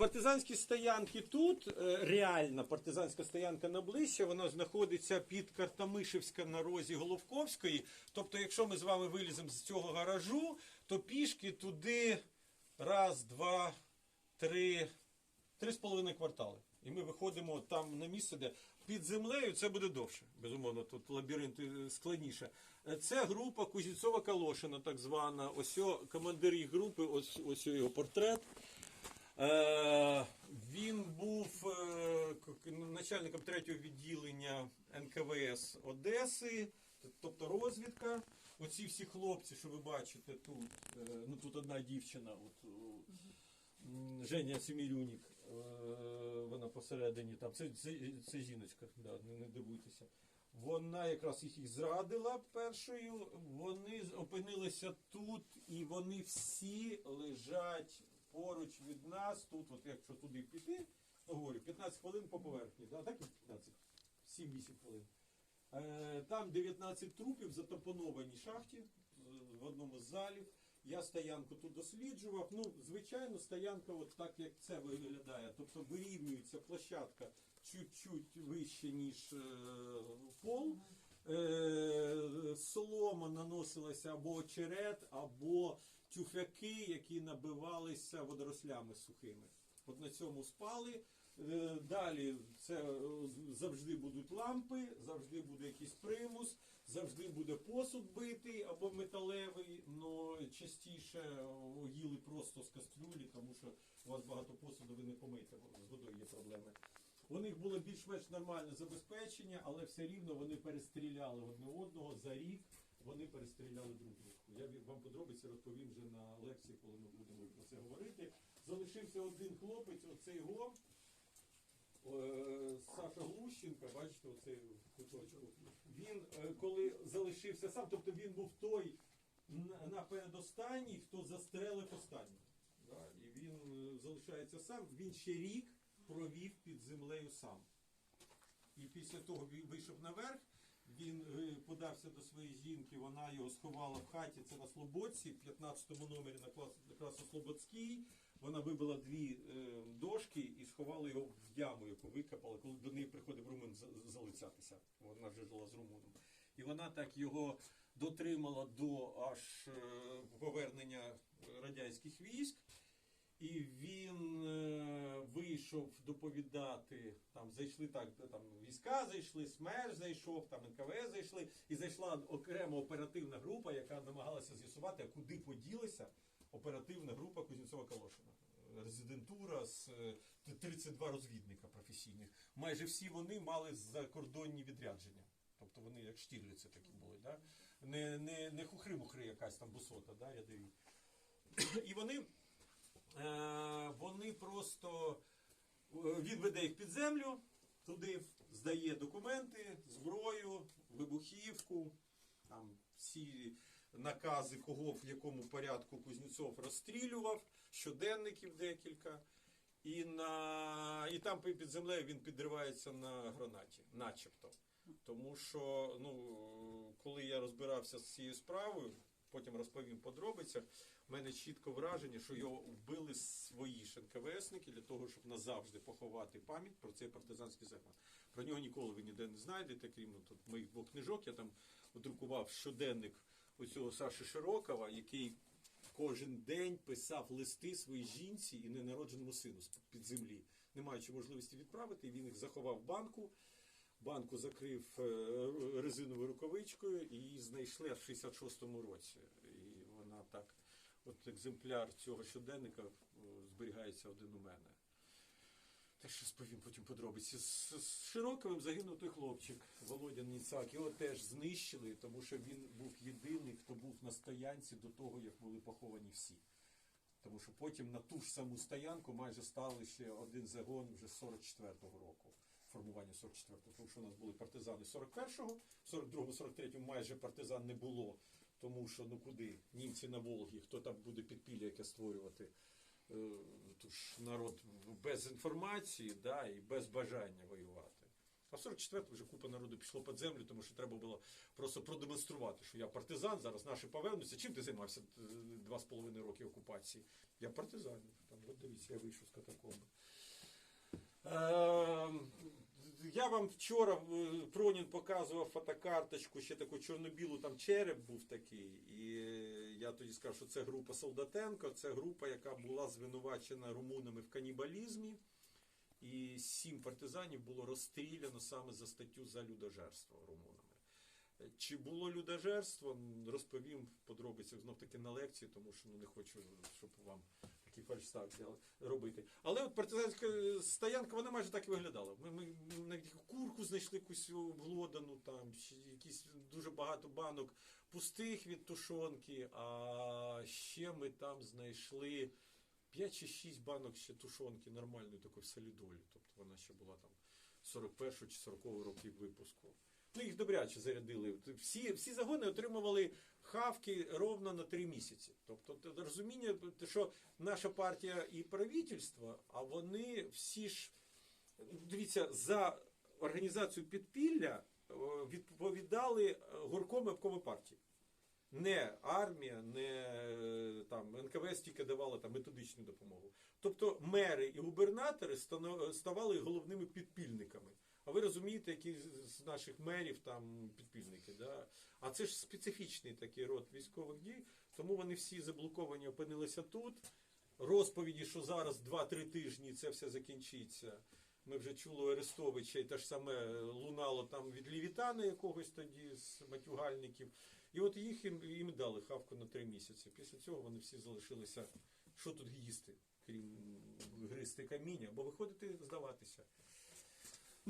партизанські стоянки тут, е, реальна партизанська стоянка наближче, вона знаходиться під Картамишевська на розі Головковської. Тобто, якщо ми з вами виліземо з цього гаражу, то пішки туди раз, два, три, три з половиною квартали. І ми виходимо там на місце, де під землею це буде довше. Безумовно, тут лабіринт е, складніше. Е, Це група Кузнєцова Калошина, так звана. Ось командир їх групи, ось, ось його портрет. Е, він був е, начальником третього відділення НКВС Одеси, тобто розвідка. Оці всі хлопці, що ви бачите тут, е, ну тут одна дівчина, от, Женя Семірюнік, вона посередині там, це, це, це жіночка, да, не, дивуйтеся. Вона якраз їх зрадила першою, вони опинилися тут, і вони всі лежать поруч від нас. Тут, от якщо туди піти, ну, говорю, 15 хвилин по поверхні, да, так і 15, 7-8 хвилин. Е, Там 19 трупів в затопонованій шахті е, в одному з залів. Я стоянку тут досліджував. Ну, звичайно, стоянка от так, як це виглядає. Тобто вирівнюється площадка чуть-чуть вище, ніж е, пол. Е, солома наносилася або очерет, або тюфяки, які набивалися водорослями сухими. От на цьому спали. Е, Далі це е, завжди будуть лампи, завжди буде якийсь примус, завжди буде посуд битий або металевий, але частіше їли просто з кастрюлі, тому що у вас багато посуду, ви не помиєте, бо з водою є проблеми. У них було більш-менш нормальне забезпечення, але все рівно вони перестріляли одне одного за рік. Вони перестріляли друг другу. Подробиці розповім вже на лекції, коли ми будемо про це говорити. Залишився один хлопець, оцей го. Е, Саша Глущенка, бачите, оцей куточку. Він е, коли залишився сам, тобто він був той напередостанній, хто застрелив останній. Да? І він е, залишається сам. Він ще рік провів під землею сам. І після того він вийшов наверх. Він е, подався до своєї жінки, вона його сховала в хаті. Це на Слободці, в 15-му номері на клас Красно-Слободській. Вона вибила дві е, дошки і сховала його в яму, яку викопала, коли до неї приходив румун за- залицятися. Вона вже жила з румуном. І вона так його дотримала до аж е, повернення радянських військ. І він е, вийшов доповідати. Там зайшли так, там війська зайшли, СМЕР зайшов, там НКВС зайшли, і зайшла окрема оперативна група, яка намагалася з'ясувати, куди поділася оперативна група Кузнєцова Калошина. Резидентура з е, 32 розвідника професійних. Майже всі вони мали закордонні відрядження. Тобто вони як штірліці такі були, да? не, не, не хухри-мухри якась там бусота, да, рядові. І вони Е, вони просто е, він веде їх під землю, туди здає документи, зброю, вибухівку, там всі накази, кого в якому порядку Кузнєцов розстрілював, щоденників декілька. І, на, і там під землею він підривається на гранаті, начебто. Тому що, ну, коли я розбирався з цією справою, потім розповім подробицях, в мене чітко враження, що його вбили свої ж НКВСники для того, щоб назавжди поховати пам'ять про цей партизанський загон. Про нього ніколи ви ніде не знайдете, крім ну, тут моїх двох книжок. Я там друкував щоденник оцього Саші Широкова, який кожен день писав листи своїй жінці і ненародженому сину з під землі, не маючи можливості відправити, він їх заховав в банку. Банку закрив е, резиновою рукавичкою і її знайшли в 66-му році. І вона так, от екземпляр цього щоденника е, зберігається один у мене. Теж розповім потім подробиці. З, з Широковим загинув той хлопчик Володя Ніцак. Його теж знищили, тому що він був єдиний, хто був на стоянці до того, як були поховані всі. Тому що потім на ту ж саму стоянку майже стали ще один загон вже 44-го року. Формування 44-го, тому що у нас були партизани 41-го, в 42-му, 43-му майже партизан не було, тому що ну куди? Німці на Волгі, хто там буде підпілля яке створювати? Е, Тож народ без інформації да, і без бажання воювати. А в 44-му вже купа народу пішло під землю, тому що треба було просто продемонструвати, що я партизан, зараз наші повернуться. Чим ти займався е, два з половиною роки окупації? Я партизан. Там, от дивіться, я вийшов з катакомби. Е, Я вам вчора е, Пронін показував фотокарточку, ще таку чорно-білу, там череп був такий. І я тоді сказав, що це група Солдатенко, це група, яка була звинувачена румунами в канібалізмі. І сім партизанів було розстріляно саме за статтю за людожерство румунами. Чи було людожерство, розповім в подробицях знов таки на лекції, тому що ну, не хочу, щоб вам такі фальштарки робити. Але от партизанська стоянка, вона майже так і виглядала. Ми, ми навіть курку знайшли якусь обглодану, там, якісь дуже багато банок пустих від тушонки, а ще ми там знайшли 5 чи 6 банок ще тушонки нормальної такої солідолі. Тобто вона ще була там 41 чи 40 років випуску. Ну, їх добряче зарядили. Всі, всі загони отримували хавки ровно на три місяці. Тобто розуміння, що наша партія і правительство, а вони всі ж дивіться, за організацію підпілля е, відповідали е, горком і обкоми партії. Не армія, не е, там НКВС тільки давала там методичну допомогу. Тобто мери і губернатори ставали головними підпільниками. А ви розумієте, які з- наших мерів там підпільники, да? А це ж специфічний такий род військових дій, тому вони всі заблоковані опинилися тут. Розповіді, що зараз 2-3 тижні це все закінчиться. Ми вже чули Арестовича, і те ж саме лунало там від Лівітана якогось тоді з матюгальників. І от їх їм, їм дали хавку на три місяці. Після цього вони всі залишилися. Що тут їсти, крім гристи каміння, або виходити здаватися.